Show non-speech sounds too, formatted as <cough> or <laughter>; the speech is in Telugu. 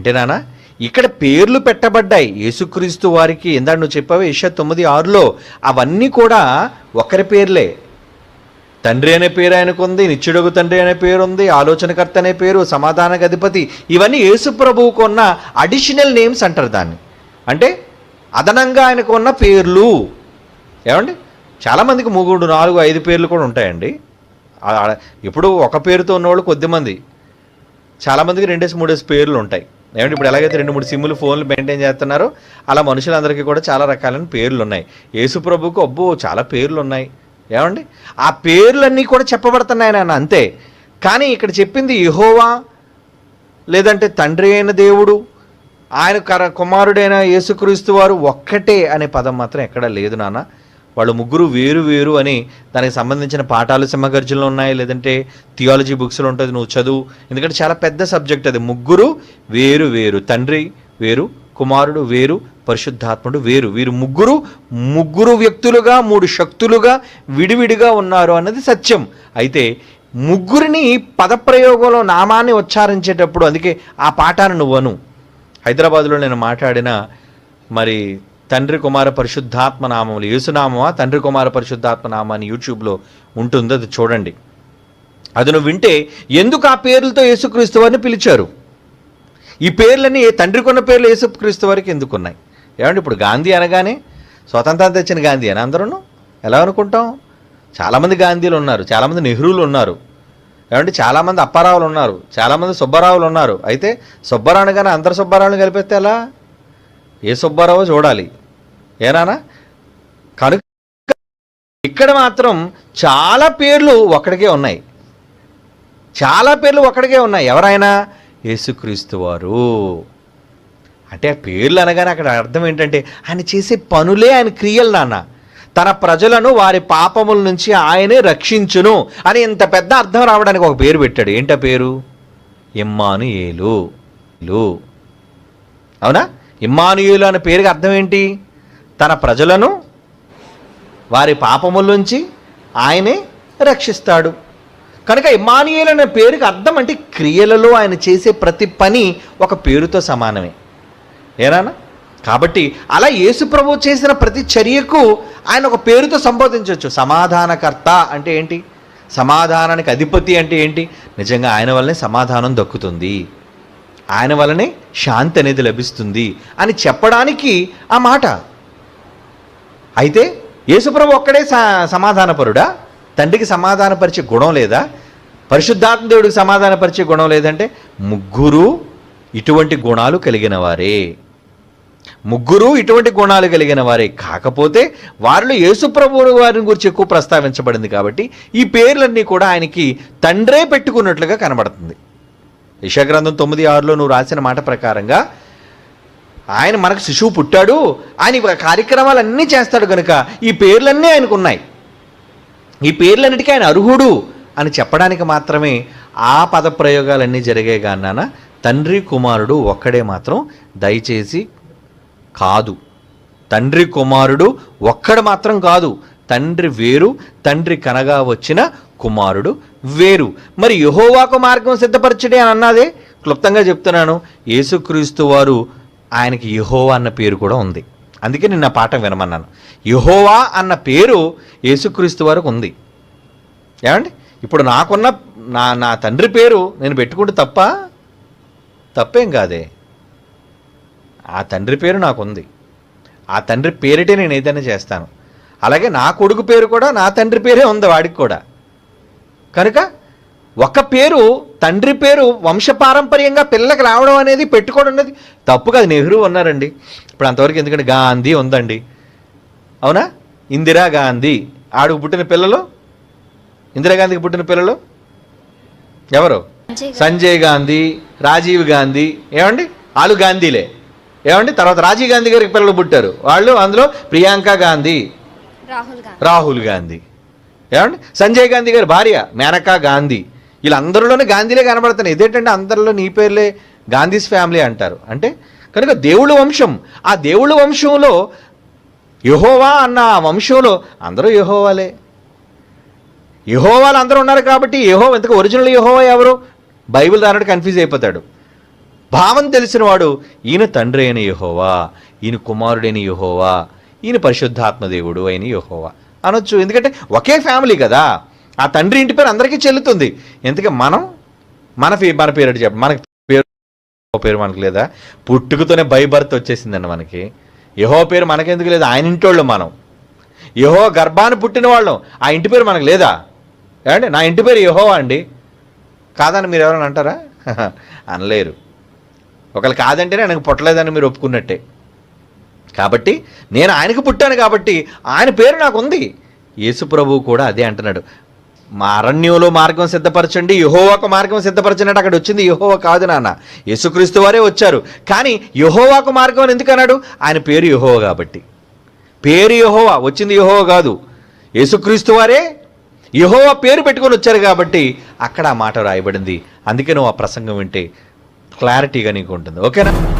అంటే నాన్న ఇక్కడ పేర్లు పెట్టబడ్డాయి. యేసుక్రీస్తు వారికి ఇందా నువ్వు చెప్పావు ఇష తొమ్మిది ఆరులో అవన్నీ కూడా ఒకరి పేర్లే. తండ్రి అనే పేరు ఆయనకు ఉంది నిత్యుడగు తండ్రి అనే పేరు ఉంది ఆలోచనకర్త అనే పేరు సమాధాన అధిపతి ఇవన్నీ యేసు ప్రభువుకు ఉన్న అడిషనల్ నేమ్స్ అంటారు దాన్ని. అంటే అదనంగా ఆయనకు ఉన్న పేర్లు. ఏమండి? చాలామందికి మూడు నాలుగు ఐదు పేర్లు కూడా ఉంటాయండి. ఇప్పుడు ఒక పేరుతో ఉన్నవాళ్ళు కొద్దిమంది చాలామందికి రెండేసి మూడేసి పేర్లు ఉంటాయి. ఏమంటే ఇప్పుడు ఎలాగైతే రెండు మూడు సిమ్లు ఫోన్లు మెయింటైన్ చేస్తున్నారో అలా మనుషులందరికీ కూడా చాలా రకాలైన పేర్లు ఉన్నాయి యేసు ప్రభుకు అబ్బో చాలా పేర్లు ఉన్నాయి ఏమండి? ఆ పేర్లన్నీ కూడా చెప్పబడుతున్నాయి నాన్న అంతే. కానీ ఇక్కడ చెప్పింది యహోవా లేదంటే తండ్రి అయిన దేవుడు ఆయన కర కుమారుడైన యేసుక్రీస్తు వారు ఒక్కటే అనే పదం మాత్రం ఎక్కడా లేదు నాన్న వాళ్ళు ముగ్గురు వేరు వేరు అని దానికి సంబంధించిన పాఠాలు సింహగర్జులు ఉన్నాయి లేదంటే థియాలజీ బుక్స్లో ఉంటుంది నువ్వు చదువు. ఎందుకంటే చాలా పెద్ద సబ్జెక్ట్ అది. ముగ్గురు వేరు వేరు. తండ్రి వేరు కుమారుడు వేరు పరిశుద్ధాత్ముడు వేరు. వీరు ముగ్గురు ముగ్గురు వ్యక్తులుగా మూడు శక్తులుగా విడివిడిగా ఉన్నారు అన్నది సత్యం. అయితే ముగ్గురిని పదప్రయోగంలో నామాన్ని ఉచ్చారించేటప్పుడు అందుకే ఆ పాఠాన్ని నువ్వను హైదరాబాద్లో నేను మాట్లాడిన మరి తండ్రి కుమార పరిశుద్ధాత్మ నామములు యేసునామమా తండ్రి కుమార పరిశుద్ధాత్మ నామం అని యూట్యూబ్లో ఉంటుంది అది చూడండి. అది నువ్వు వింటే ఎందుకు ఆ పేర్లతో యేసుక్రీస్తు వారిని పిలిచారు? ఈ పేర్లన్నీ ఏ తండ్రికి ఉన్న పేర్లు యేసుక్రీస్తు వారికి ఎందుకు ఉన్నాయి ఏమంటే ఇప్పుడు గాంధీ అనగానే స్వతంత్రం తెచ్చిన గాంధీ అని అందరూ ఎలా అనుకుంటాం? చాలామంది గాంధీలు ఉన్నారు చాలామంది నెహ్రూలు ఉన్నారు. ఏమంటే చాలామంది అప్పారావులు ఉన్నారు చాలామంది సుబ్బారావులు ఉన్నారు. అయితే సుబ్బారావు అనగానే అందరు సుబ్బారావుని కలిపేస్తే ఎలా? ఏ సుబ్బారావు చూడాలి. ఏనానా కనుక ఇక్కడ మాత్రం చాలా పేర్లు ఒక్కడికే ఉన్నాయి. చాలా పేర్లు ఒక్కడికే ఉన్నాయి. ఎవరైనా? యేసుక్రీస్తు వారు. అంటే ఆ పేర్లు అనగానే అక్కడ అర్థం ఏంటంటే ఆయన చేసే పనులే ఆయన క్రియలు నాన్న. తన ప్రజలను వారి పాపముల నుంచి ఆయనే రక్షించును అని ఇంత పెద్ద అర్థం రావడానికి ఒక పేరు పెట్టాడు. ఏంటా పేరు? ఇమ్మానుయేలు. అవునా? ఇమ్మానుయేలు అనే పేరుకి అర్థం ఏంటి? తన ప్రజలను వారి పాపముల నుంచి ఆయనే రక్షిస్తాడు. కనుక ఇమానియేల్ అనే పేరుకి అర్థం అంటే క్రియలలో ఆయన చేసే ప్రతి పని ఒక పేరుతో సమానమే. ఏనానా కాబట్టి అలా యేసుప్రభు చేసిన ప్రతి చర్యకు ఆయన ఒక పేరుతో సంబోధించవచ్చు. సమాధానకర్త అంటే ఏంటి? సమాధానానికి అధిపతి అంటే ఏంటి? నిజంగా ఆయన వల్లనే సమాధానం దక్కుతుంది. ఆయన వల్లనే శాంతి అనేది లభిస్తుంది అని చెప్పడానికి ఆ మాట అయితే యేసుప్రభు ఒక్కడే స- సమాధానపరుడా? తండ్రికి సమాధానపరిచే గుణం లేదా? పరిశుద్ధాత్మ దేవుడికి సమాధానపరిచే గుణం లేదంటే ముగ్గురు ఇటువంటి గుణాలు కలిగిన వారే. ముగ్గురు ఇటువంటి గుణాలు కలిగిన వారే. కాకపోతే వారిలో యేసుప్రభు వారిని గురించి ఎక్కువ ప్రస్తావించబడింది కాబట్టి ఈ పేర్లన్నీ కూడా ఆయనకి తండ్రే పెట్టుకున్నట్లుగా కనబడుతుంది. యశగ్రంథం తొమ్మిది ఆరులో నువ్వు రాసిన మాట ప్రకారంగా ఆయన మనకు శిశువు పుట్టాడు. ఆయన కార్యక్రమాలు కార్యక్రమాలన్నీ చేస్తాడు కనుక ఈ పేర్లన్నీ ఆయనకు ఉన్నాయి. ఈ పేర్లన్నిటికీ ఆయన అర్హుడు అని చెప్పడానికి మాత్రమే ఆ పద ప్రయోగాలన్నీ జరిగాయి తండ్రి కుమారుడు ఒక్కడే మాత్రం దయచేసి కాదు. తండ్రి కుమారుడు ఒక్కడు మాత్రం కాదు. తండ్రి వేరు తండ్రి కనగా వచ్చిన కుమారుడు వేరు. మరి యహోవాకు మార్గం సిద్ధపరచడే అని అన్నదే? క్లుప్తంగా చెప్తున్నాను. యేసుక్రీస్తు వారు ఆయనకి యహోవా అన్న పేరు కూడా ఉంది. అందుకే నిన్న పాఠం వినమన్నాను. యహోవా అన్న పేరు యేసుక్రీస్తు వరకు ఉంది. ఏమండి? ఇప్పుడు నాకున్న నా నా తండ్రి పేరు నేను పెట్టుకుంటే తప్ప తప్పేం కాదే. ఆ తండ్రి పేరు నాకుంది. ఆ తండ్రి పేరిటే నేను ఏదైనా చేస్తాను. అలాగే నా కొడుకు పేరు కూడా నా తండ్రి పేరే ఉంది వాడికి కూడా. కనుక ఒక పేరు తండ్రి పేరు వంశపారంపర్యంగా పిల్లకి రావడం అనేది పెట్టుకోవడం అనేది తప్పు కాదు. నెహ్రూ ఉన్నారండి ఇప్పుడు అంతవరకు ఎందుకంటే గాంధీ ఉందండి. అవునా? ఇందిరా గాంధీ. ఆడుకు పుట్టిన పిల్లలు? ఇందిరాగాంధీకి పుట్టిన పిల్లలు? ఎవరు? సంజయ్ గాంధీ. రాజీవ్ గాంధీ. ఏమండి? వాళ్ళు గాంధీలే. ఏమండి? తర్వాత రాజీవ్ గాంధీ గారికి పిల్లలు పుట్టారు. వాళ్ళు అందులో ప్రియాంక గాంధీ రాహుల్ గాంధీ. రాహుల్ గాంధీ. ఏమండి? సంజయ్ గాంధీ గారి భార్య మేనకా గాంధీ. వీళ్ళందరిలోనే గాంధీలే కనబడుతున్నాయి. ఇదేంటంటే అందరిలో నీ పేర్లే గాంధీస్ ఫ్యామిలీ అంటారు. అంటే కనుక దేవుళ్ళ వంశం ఆ దేవుళ్ళ వంశంలో యహోవా అన్న ఆ వంశంలో అందరూ యహోవాలే. యహోవాలు అందరూ ఉన్నారు కాబట్టి యహో ఎందుకు ఒరిజినల్ యహోవా ఎవరు? బైబిల్ దానిటి కన్ఫ్యూజ్ అయిపోతాడు. భావం తెలిసిన వాడు ఈయన తండ్రి అయిన యహోవా ఈయన కుమారుడైన యహోవా ఈయన పరిశుద్ధాత్మ దేవుడు అయిన యహోవా అనొచ్చు. ఎందుకంటే ఒకే ఫ్యామిలీ కదా. ఆ తండ్రి ఇంటి పేరు అందరికీ చెల్లుతుంది. ఎందుకంటే మనం మన పే మన పేరు చెప్ప మనకి పేరు పేరు మనకు లేదా? పుట్టుకతోనే బై బర్త్ వచ్చేసిందండి మనకి. యహో పేరు మనకెందుకు లేదు? ఆయన ఇంటోళ్ళు మనం. యహో గర్భాన్ని పుట్టిన వాళ్ళం. ఆ ఇంటి పేరు మనకు లేదా? ఏమండి? నా ఇంటి పేరు యహో అండి. కాదని మీరు ఎవరైనా అంటారా? <laughs> అనలేరు. ఒకళ్ళు కాదంటేనే ఆయనకు పుట్టలేదని మీరు ఒప్పుకున్నట్టే. కాబట్టి నేను ఆయనకు పుట్టాను కాబట్టి ఆయన పేరు నాకు ఉంది. యేసు ప్రభువు కూడా అదే అంటున్నాడు. అరణ్యంలో మార్గం సిద్ధపరచండి. యహోవాకు మార్గం సిద్ధపరచినట్టు అక్కడ వచ్చింది. యహోవా కాదు నాన్న. యేసుక్రీస్తు వారే వచ్చారు. కానీ యహోవాకు మార్గం అని ఎందుకు అన్నాడు? ఆయన పేరు యహోవా కాబట్టి. పేరు యహోవా. వచ్చింది యహోవ కాదు. యేసుక్రీస్తు వారే యహోవా పేరు పెట్టుకొని వచ్చారు కాబట్టి అక్కడ ఆ మాట రాయబడింది. అందుకే నువ్వు ఆ ప్రసంగం వింటే క్లారిటీగా నీకు ఉంటుంది. ఓకేనా?